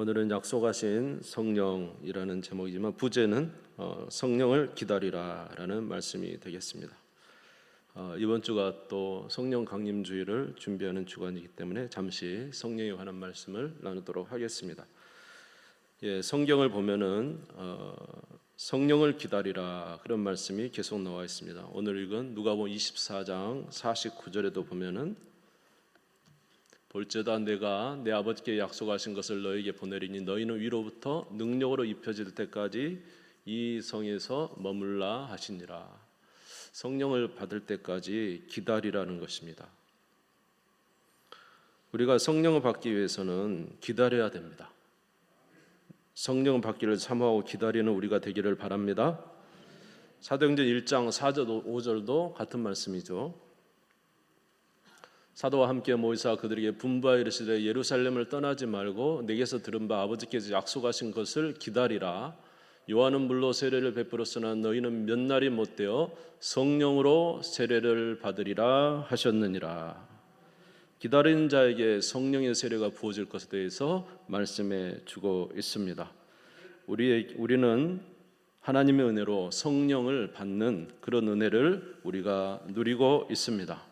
오늘은 약속하신 성령이라는 제목이지만 부제는 어, 성령을 기다리라라는 말씀이 되겠습니다. 어, 이번 주가 또 성령 강림 주일을 준비하는 주간이기 때문에 잠시 성령에 관한 말씀을 나누도록 하겠습니다. 예, 성경을 보면은 어, 성령을 기다리라 그런 말씀이 계속 나와 있습니다. 오늘 읽은 누가복음 24장 49절에도 보면은 볼지어다 내가 내 아버지께 약속하신 것을 너에게 보내리니 너희는 위로부터 능력으로 입혀질 때까지 이 성에서 머물라 하시니라. 성령을 받을 때까지 기다리라는 것입니다. 우리가 성령을 받기 위해서는 기다려야 됩니다. 성령을 받기를 사모하고 기다리는 우리가 되기를 바랍니다. 사도행전 1장 4절 5절도 같은 말씀이죠. 사도와 함께 모이사 그들에게 분부하여 이르시되 예루살렘을 떠나지 말고 내게서 들은 바 아버지께서 약속하신 것을 기다리라. 요한은 물로 세례를 베풀었으나 너희는 몇 날이 못 되어 성령으로 세례를 받으리라 하셨느니라. 기다리는 자에게 성령의 세례가 부어질 것에 대해서 말씀해 주고 있습니다. 우리 우리는 하나님의 은혜로 성령을 받는 그런 은혜를 우리가 누리고 있습니다.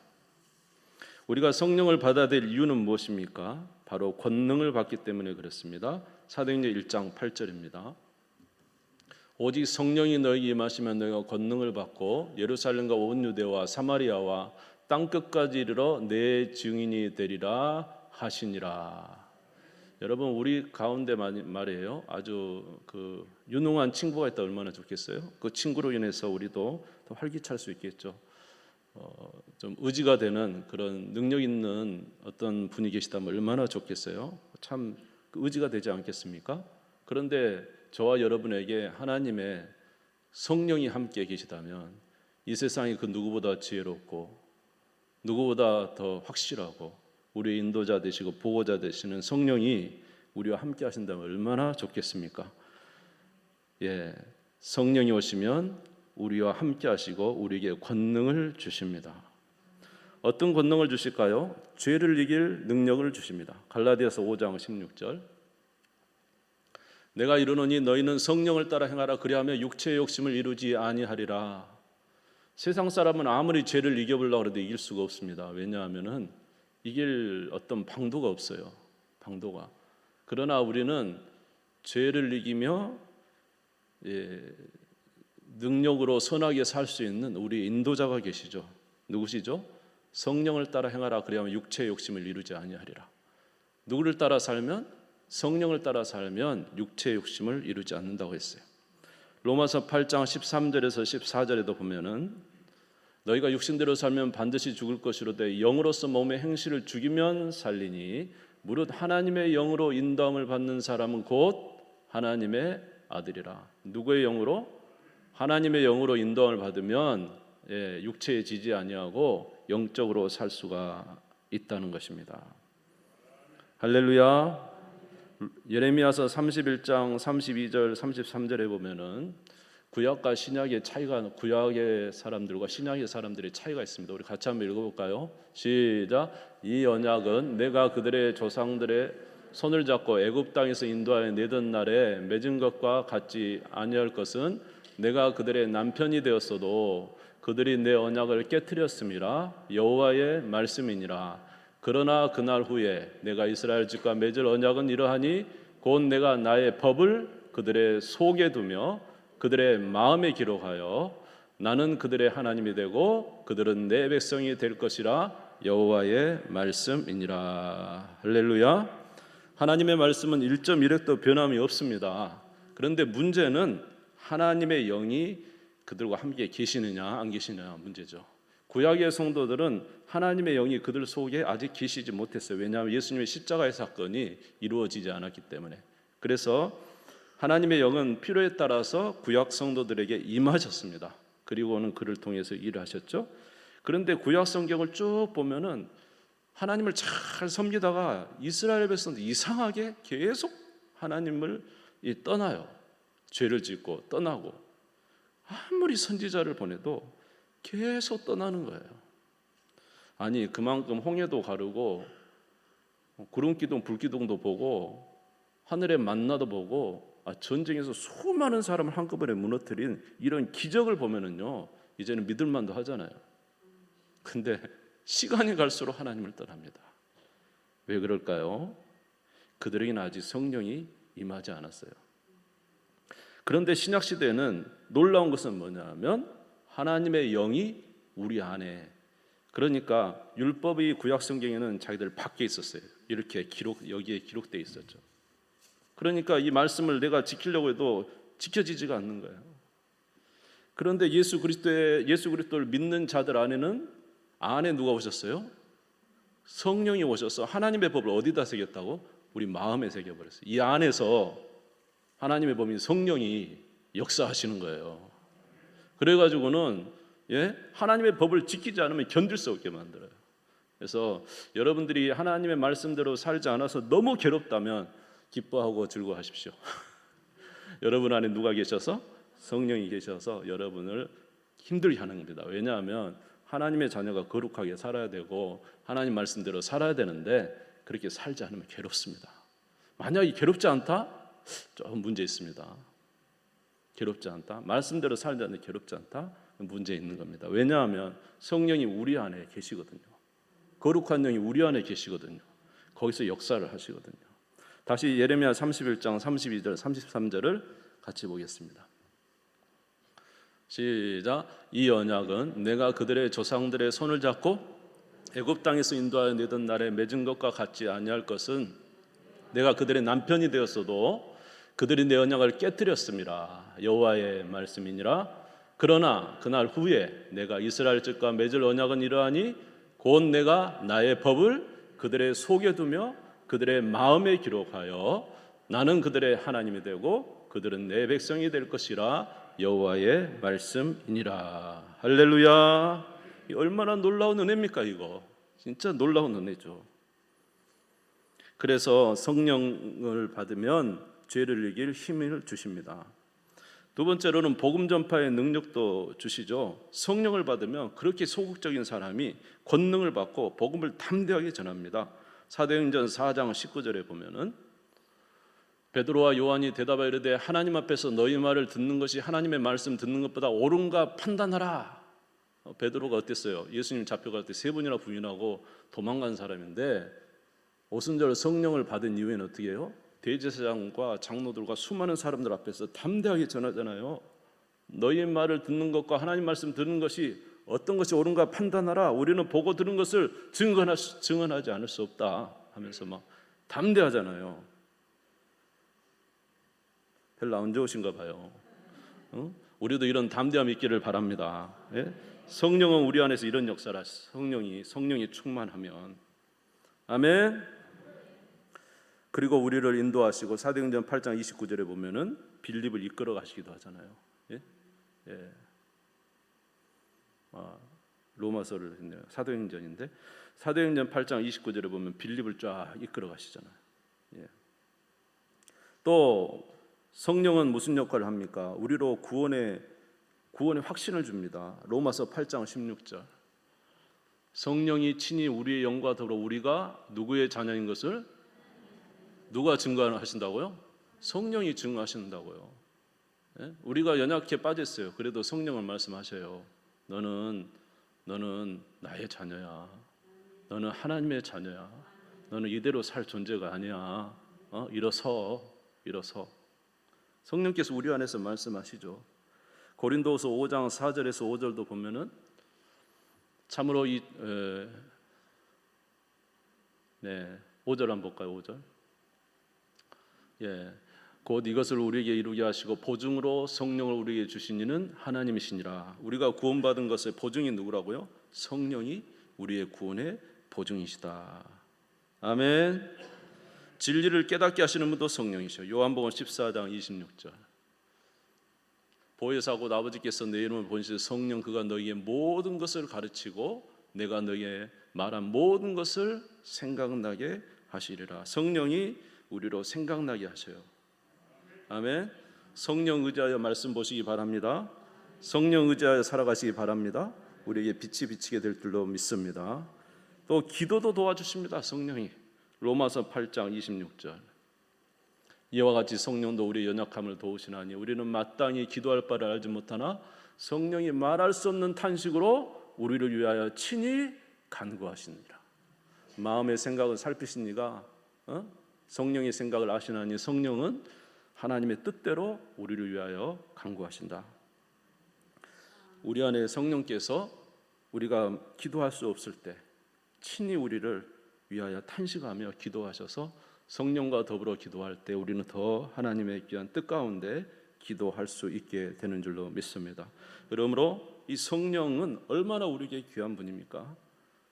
우리가 성령을 받아야 될 이유는 무엇입니까? 바로 권능을 받기 때문에 그렇습니다. 사도행전 1장 8절입니다. 오직 성령이 너에게 임하시면 너희가 권능을 받고 예루살렘과 온 유대와 사마리아와 땅 끝까지 이르러 내 증인이 되리라 하시니라. 여러분 우리 가운데 말이에요. 아주 그 유능한 친구가 있다 얼마나 좋겠어요. 그 친구로 인해서 우리도 더 활기찰 수 있겠죠. 어, 좀 의지가 되는 그런 능력 있는 어떤 분이 계시다면 얼마나 좋겠어요. 참 의지가 되지 않겠습니까? 그런데 저와 여러분에게 하나님의 성령이 함께 계시다면 이 세상이 그 누구보다 지혜롭고 누구보다 더 확실하고 우리 인도자 되시고 보호자 되시는 성령이 우리와 함께 하신다면 얼마나 좋겠습니까? 예, 성령이 오시면 우리와 함께 하시고 우리에게 권능을 주십니다. 어떤 권능을 주실까요? 죄를 이길 능력을 주십니다. 갈라디아서 5장 16절. 내가 이르노니 너희는 성령을 따라 행하라 그리하면 육체의 욕심을 이루지 아니하리라. 세상 사람은 아무리 죄를 이겨보려고 해도 이길 수가 없습니다. 왜냐하면은 이길 어떤 방도가 없어요. 방도가. 그러나 우리는 죄를 이기며 예, 능력으로 선하게 살 수 있는 우리 인도자가 계시죠. 누구시죠? 성령을 따라 행하라 그리하면 육체의 욕심을 이루지 아니하리라. 누구를 따라 살면 성령을 따라 살면 육체의 욕심을 이루지 않는다고 했어요. 로마서 8장 13절에서 14절에도 보면은 너희가 육신대로 살면 반드시 죽을 것이로되 영으로서 몸의 행실을 죽이면 살리니 무릇 하나님의 영으로 인도함을 받는 사람은 곧 하나님의 아들이라. 누구의 영으로? 하나님의 영으로 인도함을 받으면 예, 육체에 지지 아니하고 영적으로 살 수가 있다는 것입니다. 할렐루야. 예레미야서 31장 32절 33절에 보면은 구약과 신약의 차이가 구약의 사람들과 신약의 사람들의 차이가 있습니다. 우리 같이 한번 읽어볼까요? 시작. 이 언약은 내가 그들의 조상들의 손을 잡고 애굽 땅에서 인도하여 내던 날에 맺은 것과 같지 아니할 것은 내가 그들의 남편이 되었어도 그들이 내 언약을 깨뜨렸음이라 여호와의 말씀이니라. 그러나 그날 후에 내가 이스라엘 집과 맺을 언약은 이러하니 곧 내가 나의 법을 그들의 속에 두며 그들의 마음에 기록하여 나는 그들의 하나님이 되고 그들은 내 백성이 될 것이라 여호와의 말씀이니라. 할렐루야. 하나님의 말씀은 1.1획도 변함이 없습니다. 그런데 문제는 하나님의 영이 그들과 함께 계시느냐 안 계시느냐 문제죠. 구약의 성도들은 하나님의 영이 그들 속에 아직 계시지 못했어요. 왜냐하면 예수님의 십자가의 사건이 이루어지지 않았기 때문에. 그래서 하나님의 영은 필요에 따라서 구약 성도들에게 임하셨습니다. 그리고는 그를 통해서 일을 하셨죠. 그런데 구약 성경을 쭉 보면은 하나님을 잘 섬기다가 이스라엘 백성들 이상하게 계속 하나님을 떠나요. 죄를 짓고 떠나고 아무리 선지자를 보내도 계속 떠나는 거예요. 아니 그만큼 홍해도 가르고 구름 기둥, 불 기둥도 보고 하늘의 만나도 보고 아, 전쟁에서 수많은 사람을 한꺼번에 무너뜨린 이런 기적을 보면은요 이제는 믿을만도 하잖아요. 근데 시간이 갈수록 하나님을 떠납니다. 왜 그럴까요? 그들에게는 아직 성령이 임하지 않았어요. 그런데 신약 시대에는 놀라운 것은 뭐냐면 하나님의 영이 우리 안에 그러니까 율법이 구약 성경에는 자기들 밖에 있었어요. 이렇게 기록 여기에 기록돼 있었죠. 그러니까 이 말씀을 내가 지키려고 해도 지켜지지가 않는 거예요. 그런데 예수 그리스도의 예수 그리스도를 믿는 자들 안에는 안에 누가 오셨어요? 성령이 오셔서 하나님의 법을 어디다 새겼다고? 우리 마음에 새겨 버렸어요. 이 안에서 하나님의 법인 성령이 역사하시는 거예요. 그래 가지고는 예? 하나님의 법을 지키지 않으면 견딜 수 없게 만들어요. 그래서 여러분들이 하나님의 말씀대로 살지 않아서 너무 괴롭다면 기뻐하고 즐거워하십시오. 여러분 안에 누가 계셔서 성령이 계셔서 여러분을 힘들게 하는 겁니다. 왜냐하면 하나님의 자녀가 거룩하게 살아야 되고 하나님 말씀대로 살아야 되는데 그렇게 살지 않으면 괴롭습니다. 만약에 괴롭지 않다? 좀 문제 있습니다. 괴롭지 않다. 말씀대로 살지 않는 괴롭지 않다. 문제 있는 겁니다. 왜냐하면 성령이 우리 안에 계시거든요. 거룩한 영이 우리 안에 계시거든요. 거기서 역사를 하시거든요. 다시 예레미야 31장 32절 33절을 같이 보겠습니다. 시작. 이 언약은 내가 그들의 조상들의 손을 잡고 애굽 땅에서 인도하여 내던 날에 맺은 것과 같지 아니할 것은 내가 그들의 남편이 되었어도 그들이 내 언약을 깨뜨렸습니다. 여호와의 말씀이니라. 그러나 그날 후에 내가 이스라엘 집과 맺을 언약은 이러하니 곧 내가 나의 법을 그들의 속에 두며 그들의 마음에 기록하여 나는 그들의 하나님이 되고 그들은 내 백성이 될 것이라 여호와의 말씀이니라. 할렐루야. 이 얼마나 놀라운 은혜입니까 이거? 진짜 놀라운 은혜죠. 그래서 성령을 받으면 죄를 이길 힘을 주십니다. 두 번째로는 복음 전파의 능력도 주시죠. 성령을 받으면 그렇게 소극적인 사람이 권능을 받고 복음을 담대하게 전합니다. 사도행전 4장 19절에 보면은 베드로와 요한이 대답하여 이르되 하나님 앞에서 너희 말을 듣는 것이 하나님의 말씀 듣는 것보다 옳은가 판단하라. 어, 베드로가 어땠어요? 예수님 잡혀갈 때 세 번이나 부인하고 도망간 사람인데 오순절 성령을 받은 이후에는 어떻게 해요? 대제사장과 장로들과 수많은 사람들 앞에서 담대하게 전하잖아요. 너희 말을 듣는 것과 하나님 말씀 듣는 것이 어떤 것이 옳은가 판단하라. 우리는 보고 들은 것을 증언하, 증언하지 않을 수 없다 하면서 막 담대하잖아요. 별로 안 좋으신가 봐요. 어? 우리도 이런 담대함 있기를 바랍니다. 예? 성령은 우리 안에서 이런 하시- 성령이 성령이 충만하면 아멘. 그리고 우리를 인도하시고 사도행전 8장 29절에 보면은 빌립을 이끌어 가시기도 하잖아요. 예? 예. 아, 로마서를 했네요. 사도행전인데 사도행전 8장 29절에 보면 빌립을 쫙 이끌어 가시잖아요. 예. 또 성령은 무슨 역할을 합니까? 우리로 구원의 구원의 확신을 줍니다. 로마서 8장 16절. 성령이 친히 우리의 영과 더불어 우리가 누구의 자녀인 것을 누가 증거하신다고요? 성령이 증거하신다고요. 예? 우리가 연약해 빠졌어요. 그래도 성령을 말씀하셔요. 너는 너는 나의 자녀야. 너는 하나님의 자녀야. 너는 이대로 살 존재가 아니야. 어? 일어서, 일어서. 성령께서 우리 안에서 말씀하시죠. 고린도후서 5장 4절에서 5절도 보면은 참으로 이 에, 네, 5절 한번 볼까요? 5절. 예. 곧 이것을 우리에게 이루게 하시고 보증으로 성령을 우리에게 주신 이는 하나님이시니라. 우리가 구원받은 것의 보증이 누구라고요? 성령이 우리의 구원의 보증이시다. 아멘. 진리를 깨닫게 하시는 분도 성령이셔. 요한복음 14장 26절. 보혜사 곧 아버지께서 내 이름을 보내시 성령 그가 너희의 모든 것을 가르치고 내가 너희의 말한 모든 것을 생각나게 하시리라. 성령이 우리로 생각나게 하셔요. 아멘. 성령 의지하여 말씀 보시기 바랍니다. 성령 의지하여 살아가시기 바랍니다. 우리에게 빛이 비치게 될 줄로 믿습니다. 또 기도도 도와주십니다. 성령이. 로마서 8장 26절. 이와 같이 성령도 우리 연약함을 도우시나니 우리는 마땅히 기도할 바를 알지 못하나 성령이 말할 수 없는 탄식으로 우리를 위하여 친히 간구하시니라. 마음의 생각을 살피시니가 어? 성령의 생각을 아시나니 성령은 하나님의 뜻대로 우리를 위하여 간구하신다. 우리 안에 성령께서 우리가 기도할 수 없을 때 친히 우리를 위하여 탄식하며 기도하셔서 성령과 더불어 기도할 때 우리는 더 하나님의 귀한 뜻 가운데 기도할 수 있게 되는 줄로 믿습니다. 그러므로 이 성령은 얼마나 우리에게 귀한 분입니까?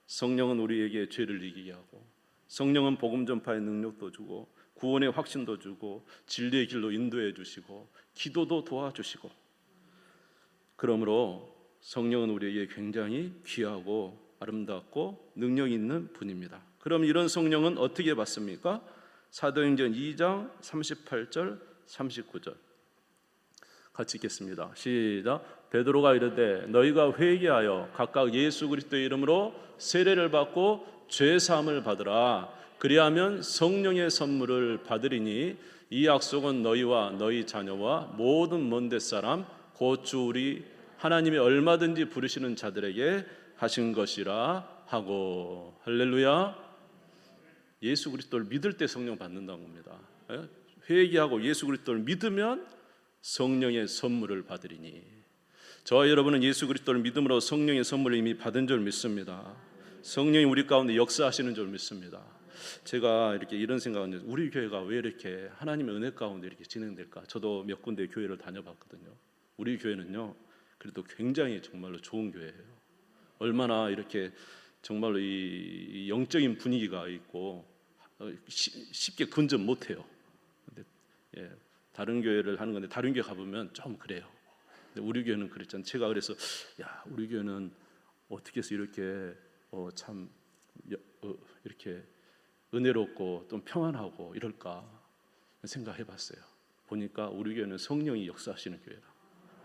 성령은 우리에게 죄를 이기게 하고 성령은 복음 전파의 능력도 주고 구원의 확신도 주고 진리의 길로 인도해 주시고 기도도 도와주시고 그러므로 성령은 우리에게 굉장히 귀하고 아름답고 능력 있는 분입니다. 그럼 이런 성령은 어떻게 받습니까? 사도행전 2장 38절 39절 같이 읽겠습니다. 시작. 베드로가 이르되 너희가 회개하여 각각 예수 그리스도의 이름으로 세례를 받고 죄 사함을 받으라. 그리하면 성령의 선물을 받으리니 이 약속은 너희와 너희 자녀와 모든 먼데 사람 곧주 우리 하나님이 얼마든지 부르시는 자들에게 하신 것이라 하고 할렐루야. 예수 그리스도를 믿을 때 성령 받는다는 겁니다. 예? 회개하고 예수 그리스도를 믿으면 성령의 선물을 받으리니 저와 여러분은 예수 그리스도를 믿음으로 성령의 선물을 이미 받은 줄 믿습니다. 성령이 우리 가운데 역사하시는 줄 믿습니다. 제가 이렇게 이런 생각을 우리 교회가 왜 이렇게 하나님의 은혜 가운데 이렇게 진행될까? 저도 몇 군데 교회를 다녀봤거든요. 우리 교회는요, 그래도 굉장히 정말로 좋은 교회예요. 얼마나 이렇게 정말로 이 영적인 분위기가 있고 어, 시- 쉽게 근접 못해요. 다른 교회를 하는 건데 다른 교회 가보면 좀 그래요. 우리 교회는 그랬잖아요. 제가 그래서 야 우리 교회는 어떻게 해서 이렇게 어, 참 여- 어, 이렇게 은혜롭고 좀 평안하고 이럴까 생각해봤어요. 보니까 우리 교회는 성령이 역사하시는 교회라.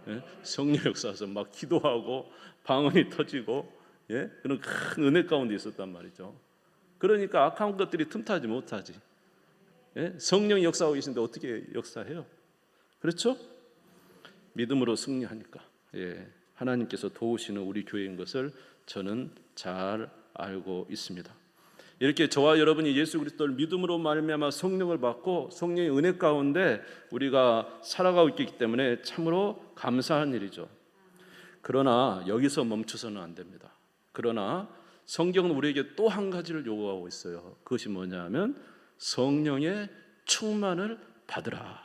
예? 성령 역사에서 막 기도하고 방언이 터지고 예? 그런 큰 은혜 가운데 있었단 말이죠. 그러니까 악한 것들이 틈타지 못하지. 예? 성령이 역사하고 계신데 어떻게 역사해요? 그렇죠? 믿음으로 승리하니까. 예. 하나님께서 도우시는 우리 교회인 것을 저는 잘 알고 있습니다. 이렇게 저와 여러분이 예수 그리스도를 믿음으로 말미암아 성령을 받고 성령의 은혜 가운데 우리가 살아가고 있기 때문에 참으로 감사한 일이죠. 그러나 여기서 멈춰서는 안 됩니다. 그러나 성경은 우리에게 또 한 가지를 요구하고 있어요. 그것이 뭐냐면 성령의 충만을 받으라.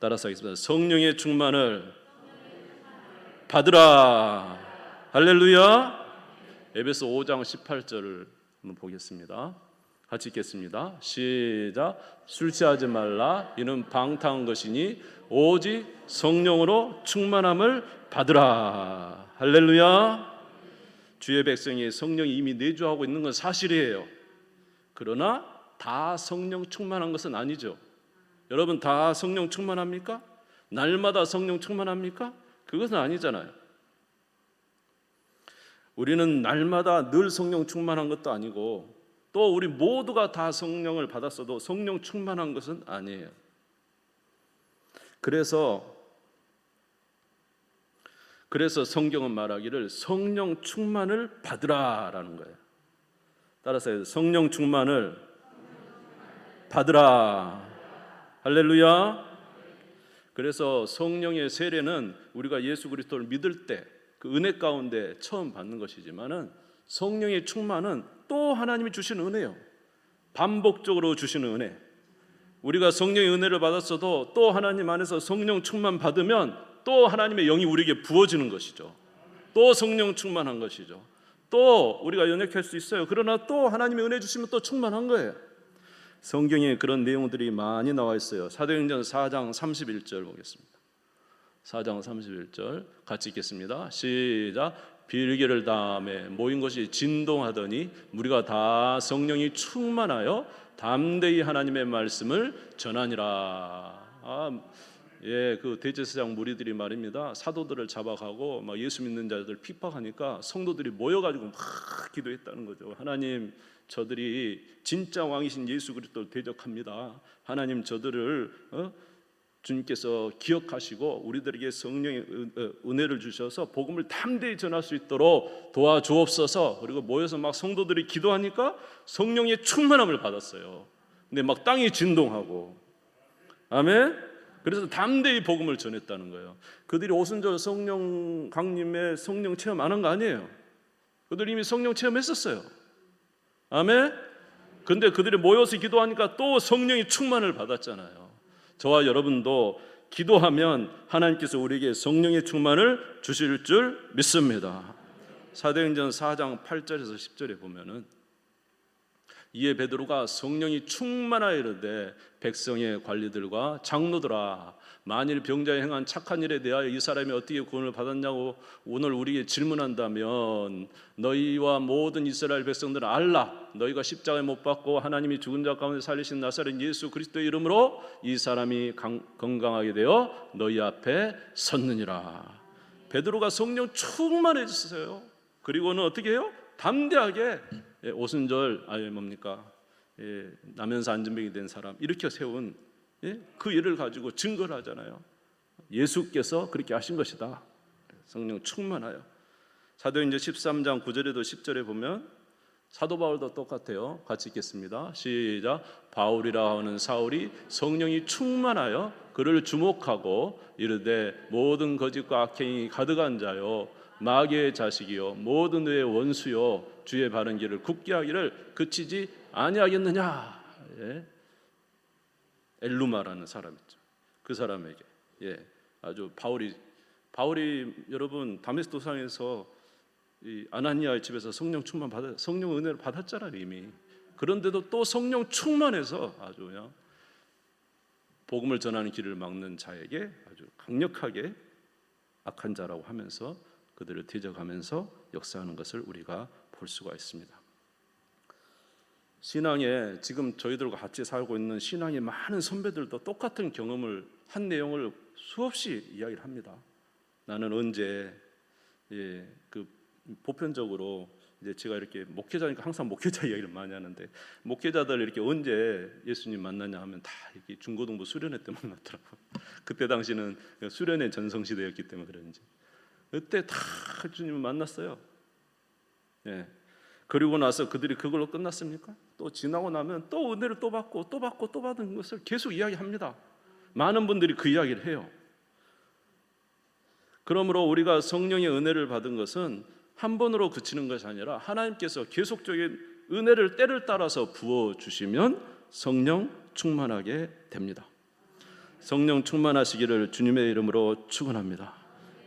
따라서 하겠습니다. 성령의 충만을 받으라. 할렐루야. 에베소 5장 18절을 한번 보겠습니다. 같이 읽겠습니다. 시작. 술 취하지 말라. 이는 방탕한 것이니 오직 성령으로 충만함을 받으라. 할렐루야. 주의 백성이 성령이 이미 내주하고 있는 건 사실이에요. 그러나 다 성령 충만한 것은 아니죠. 여러분 다 성령 충만합니까? 날마다 성령 충만합니까? 그것은 아니잖아요. 우리는 날마다 늘 성령 충만한 것도 아니고 또 우리 모두가 다 성령을 받았어도 성령 충만한 것은 아니에요. 그래서 그래서 성경은 말하기를 성령 충만을 받으라라는 거예요. 따라서 성령 충만을 받으라. 할렐루야. 그래서 성령의 세례는 우리가 예수 그리스도를 믿을 때 그 은혜 가운데 처음 받는 것이지만은 성령의 충만은 또 하나님이 주시는 은혜요. 반복적으로 주시는 은혜. 우리가 성령의 은혜를 받았어도 또 하나님 안에서 성령 충만 받으면 또 하나님의 영이 우리에게 부어지는 것이죠. 또 성령 충만한 것이죠. 또 우리가 연약할 수 있어요. 그러나 또 하나님의 은혜 주시면 또 충만한 거예요. 성경에 그런 내용들이 많이 나와 있어요. 사도행전 4장 31절 보겠습니다. 4장 31절 같이 읽겠습니다. 시작. 빌개를 다음에 모인 것이 진동하더니 우리가 다 성령이 충만하여 담대히 하나님의 말씀을 전하니라. 아, 예, 그 대제사장 무리들이 말입니다. 사도들을 잡아가고 막 예수 믿는 자들 핍박하니까 성도들이 모여가지고 막 기도했다는 거죠. 하나님, 저들이 진짜 왕이신 예수 그리스도를 대적합니다. 하나님 저들을 어? 주님께서 기억하시고 우리들에게 성령의 은- 어, 은혜를 주셔서 복음을 담대히 전할 수 있도록 도와주옵소서. 그리고 모여서 막 성도들이 기도하니까 성령의 충만함을 받았어요. 근데 막 땅이 진동하고 아멘. 그래서 담대히 복음을 전했다는 거예요. 그들이 오순절 성령 강림의 성령 체험 안 한 거 아니에요. 그들이 이미 성령 체험했었어요. 아멘. 근데 그들이 모여서 기도하니까 또 성령의 충만을 받았잖아요. 저와 여러분도 기도하면 하나님께서 우리에게 성령의 충만을 주실 줄 믿습니다. 사도행전 4장 8절에서 10절에 보면은 이에 베드로가 성령이 충만하여 이르되 백성의 관리들과 장로들아 만일 병자에 행한 착한 일에 대하여 이 사람이 어떻게 구원을 받았냐고 오늘 우리에게 질문한다면 너희와 모든 이스라엘 백성들은 알라. 너희가 십자가에 못 박고 하나님이 죽은 자 가운데 살리신 나사렛 예수 그리스도의 이름으로 이 사람이 강- 건강하게 되어 너희 앞에 섰느니라. 베드로가 성령 충만해졌어요. 그리고는 어떻게 해요? 담대하게 예, 오순절 아예 뭡니까 예, 나면서 안전병이 된 사람 이렇게 세운 예? 그 일을 가지고 증거를 하잖아요. 예수께서 그렇게 하신 것이다. 성령 충만하여. 사도행전 13장 9절에도 10절에 보면 사도 바울도 똑같아요. 같이 읽겠습니다. 시작. 바울이라 하는 사울이 성령이 충만하여 그를 주목하고 이르되 모든 거짓과 악행이 가득한 자요 마귀의 자식이요 모든 의의 원수요 주의 바른 길을 굳게 하기를 그치지 아니하겠느냐. 예. 엘루마라는 사람 있죠. 그 사람에게 예 아주 바울이 바울이 여러분 다메스 도상에서 이 아나니아의 집에서 성령 충만 받아 성령 은혜를 받았잖아요 이미. 그런데도 또 성령 충만해서 아주 그냥 복음을 전하는 길을 막는 자에게 아주 강력하게 악한 자라고 하면서 그들을 대적하면서 역사하는 것을 우리가 볼 수가 있습니다. 신앙에 지금 저희들과 같이 살고 있는 신앙의 많은 선배들도 똑같은 경험을 한 내용을 수없이 이야기를 합니다. 나는 언제 예, 그 보편적으로 이제 제가 이렇게 목회자니까 항상 목회자 이야기를 많이 하는데 목회자들 이렇게 언제 예수님 만나냐 하면 다 이렇게 중고등부 수련회 때 만났더라고. 그때 당시는 수련회 전성 시대였기 때문에 그런지 그때 다 주님을 만났어요. 예. 그리고 나서 그들이 그걸로 끝났습니까? 또 지나고 나면 또 은혜를 또 받고 또 받고 또 받은 것을 계속 이야기합니다. 많은 분들이 그 이야기를 해요. 그러므로 우리가 성령의 은혜를 받은 것은 한 번으로 그치는 것이 아니라 하나님께서 계속적인 은혜를 때를 따라서 부어 주시면 성령 충만하게 됩니다. 성령 충만하시기를 주님의 이름으로 축원합니다.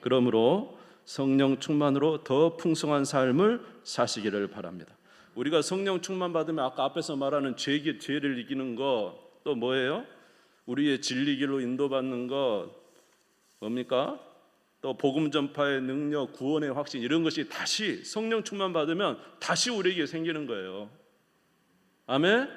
그러므로 성령 충만으로 더 풍성한 삶을 사시기를 바랍니다. 우리가 성령 충만 받으면 아까 앞에서 말하는 죄, 죄를 이기는 거 또 뭐예요? 우리의 진리길로 인도받는 것 뭡니까? 또 복음 전파의 능력, 구원의 확신 이런 것이 다시 성령 충만 받으면 다시 우리에게 생기는 거예요. 아멘.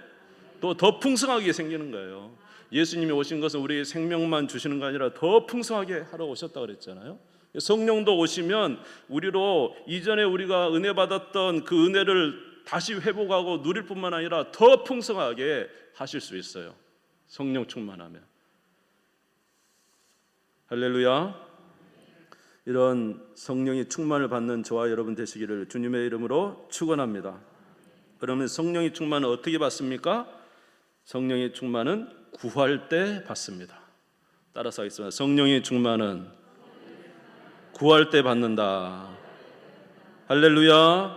또 더 풍성하게 생기는 거예요. 예수님이 오신 것은 우리에게 생명만 주시는 거 아니라 더 풍성하게 하러 오셨다 그랬잖아요. 성령도 오시면 우리로 이전에 우리가 은혜 받았던 그 은혜를 다시 회복하고 누릴 뿐만 아니라 더 풍성하게 하실 수 있어요. 성령 충만하면. 할렐루야. 이런 성령의 충만을 받는 저와 여러분 되시기를 주님의 이름으로 축원합니다. 그러면 성령의 충만은 어떻게 받습니까? 성령의 충만은 구할 때 받습니다. 따라서 하겠습니다. 성령의 충만은 구할 때 받는다. 할렐루야.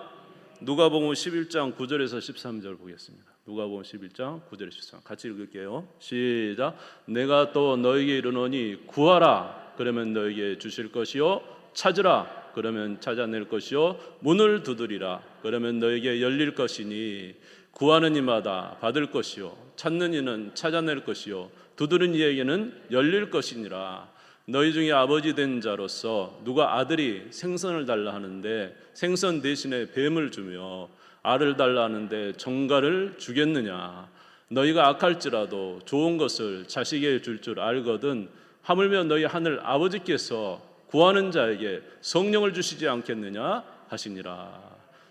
누가복음 11장 9절에서 13절 보겠습니다. 누가복음 11장 9절에서 13절 같이 읽을게요. 시작. 내가 또 너에게 이르노니 구하라 그러면 너에게 주실 것이요 찾으라 그러면 찾아낼 것이요 문을 두드리라 그러면 너에게 열릴 것이니 구하는 이마다 받을 것이요 찾는 이는 찾아낼 것이요 두드린 이에게는 열릴 것이니라 너희 중에 아버지 된 자로서 누가 아들이 생선을 달라 하는데 생선 대신에 뱀을 주며 알을 달라 하는데 정갈을 주겠느냐 너희가 악할지라도 좋은 것을 자식에게 줄 줄 알거든 하물며 너희 하늘 아버지께서 구하는 자에게 성령을 주시지 않겠느냐 하시니라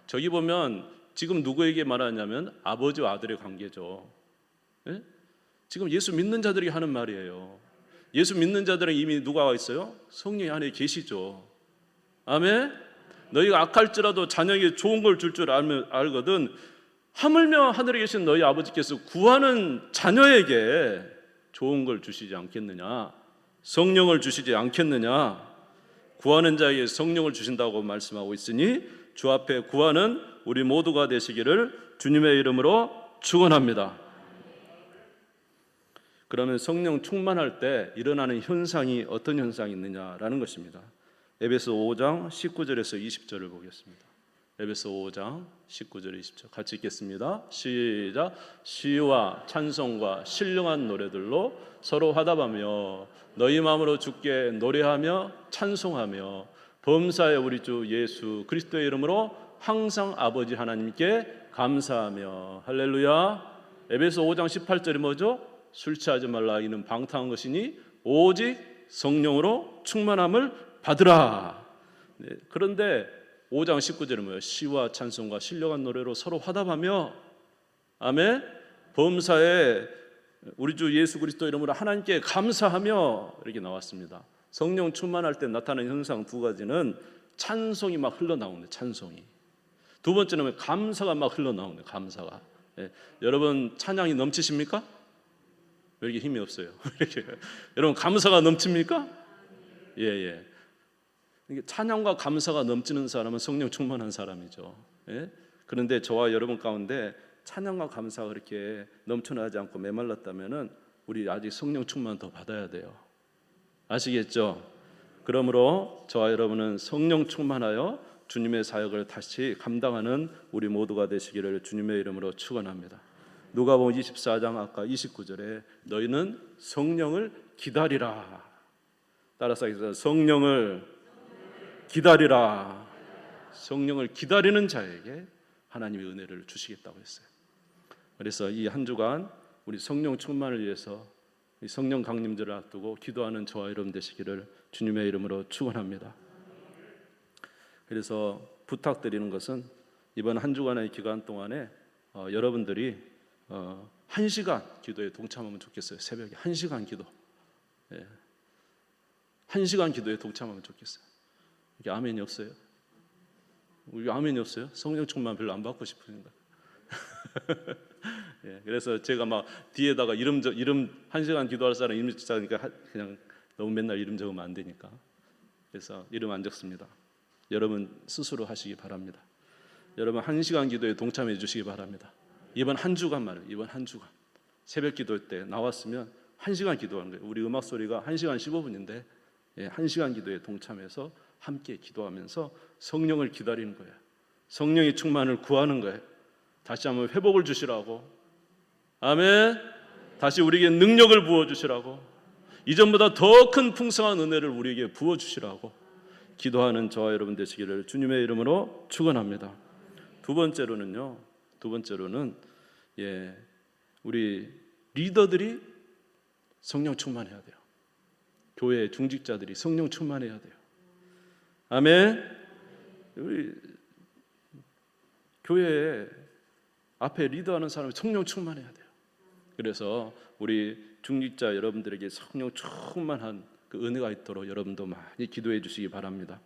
저기 보면 지금 누구에게 말하냐면 아버지와 아들의 관계죠. 예? 지금 예수 믿는 자들이 하는 말이에요. 예수 믿는 자들은 이미 누가 와 있어요? 성령이 안에 계시죠. 아멘. 너희가 악할지라도 자녀에게 좋은 걸줄줄 알거든. 하물며 하늘에 계신 너희 아버지께서 구하는 자녀에게 좋은 걸 주시지 않겠느냐? 성령을 주시지 않겠느냐? 구하는 자에게 성령을 주신다고 말씀하고 있으니 주 앞에 구하는 우리 모두가 되시기를 주님의 이름으로 축원합니다. 그러면 성령 충만할 때 일어나는 현상이 어떤 현상이 있느냐라는 것입니다. 에베소 5장 19절에서 20절을 보겠습니다. 에베소 5장 19절 20절 같이 읽겠습니다. 시작. 시와 찬송과 신령한 노래들로 서로 화답하며 너희 마음으로 주께 노래하며 찬송하며 범사의 우리 주 예수 그리스도의 이름으로 항상 아버지 하나님께 감사하며 할렐루야. 에베소 5장 18절이 뭐죠? 술 취하지 말라 이는 방탕한 것이니 오직 성령으로 충만함을 받으라. 네, 그런데 5장 19절은 뭐예요? 시와 찬송과 신령한 노래로 서로 화답하며 아멘. 범사에 우리 주 예수 그리스도 이름으로 하나님께 감사하며 이렇게 나왔습니다. 성령 충만할 때 나타나는 현상 두 가지는 찬송이 막 흘러나오는 찬송이. 두 번째는 감사가 막 흘러나오는 감사가. 예, 여러분 찬양이 넘치십니까? 왜 이렇게 힘이 없어요? 여러분 감사가 넘칩니까? 예 예. 찬양과 감사가 넘치는 사람은 성령 충만한 사람이죠. 예? 그런데 저와 여러분 가운데 찬양과 감사가 그렇게 넘쳐나지 않고 메말랐다면은 우리 아직 성령 충만 더 받아야 돼요. 아시겠죠? 그러므로 저와 여러분은 성령 충만하여 주님의 사역을 다시 감당하는 우리 모두가 되시기를 주님의 이름으로 축원합니다. 누가복음 24장 아까 29절에 너희는 성령을 기다리라. 따라서. 성령을 기다리라. 성령을 기다리는 자에게 하나님의 은혜를 주시겠다고 했어요. 그래서 이 한 주간 우리 성령 충만을 위해서 이 성령 강림절을 앞두고 기도하는 저와 여러분 되시기를 주님의 이름으로 축원합니다. 그래서 부탁드리는 것은 이번 한 주간의 기간 동안에 어, 여러분들이 어, 한 시간 기도에 동참하면 좋겠어요. 새벽에 한 시간 기도. 예. 한 시간 기도에 동참하면 좋겠어요. 이게 아멘이 없어요. 우리 아멘이 없어요. 성령 충만 별로 안 받고 싶으니까. 예, 그래서 제가 막 뒤에다가 이름 적 이름 한 시간 기도할 사람 이름 적으니까 그냥 너무 맨날 이름 적으면 안 되니까. 그래서 이름 안 적습니다. 여러분 스스로 하시기 바랍니다. 여러분 한 시간 기도에 동참해 주시기 바랍니다. 이번 한 주간만을 이번 한 주간 새벽 기도 때 나왔으면 한 시간 기도하는 거예요. 우리 음악 소리가 한 시간 15분인데 예, 한 시간 기도에 동참해서 함께 기도하면서 성령을 기다리는 거예요. 성령의 충만을 구하는 거예요. 다시 한번 회복을 주시라고. 아멘. 다시 우리에게 능력을 부어 주시라고. 이전보다 더 큰 풍성한 은혜를 우리에게 부어 주시라고 기도하는 저와 여러분 되시기를 주님의 이름으로 축원합니다. 두 번째로는요. 두 번째로는 예. 우리 리더들이 성령 충만해야 돼요. 교회 중직자들이 성령 충만해야 돼요. 아멘. 우리 교회 앞에 리더하는 사람이 성령 충만해야 돼요. 그래서 우리 중직자 여러분들에게 성령 충만한 그 은혜가 있도록 여러분도 많이 기도해 주시기 바랍니다.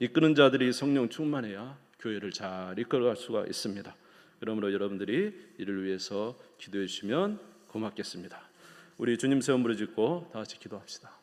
이끄는 자들이 성령 충만해야 교회를 잘 이끌어갈 수가 있습니다. 그러므로 여러분들이 이를 위해서 기도해 주시면 고맙겠습니다. 우리 주님 세움 부르짖고 다 같이 기도합시다.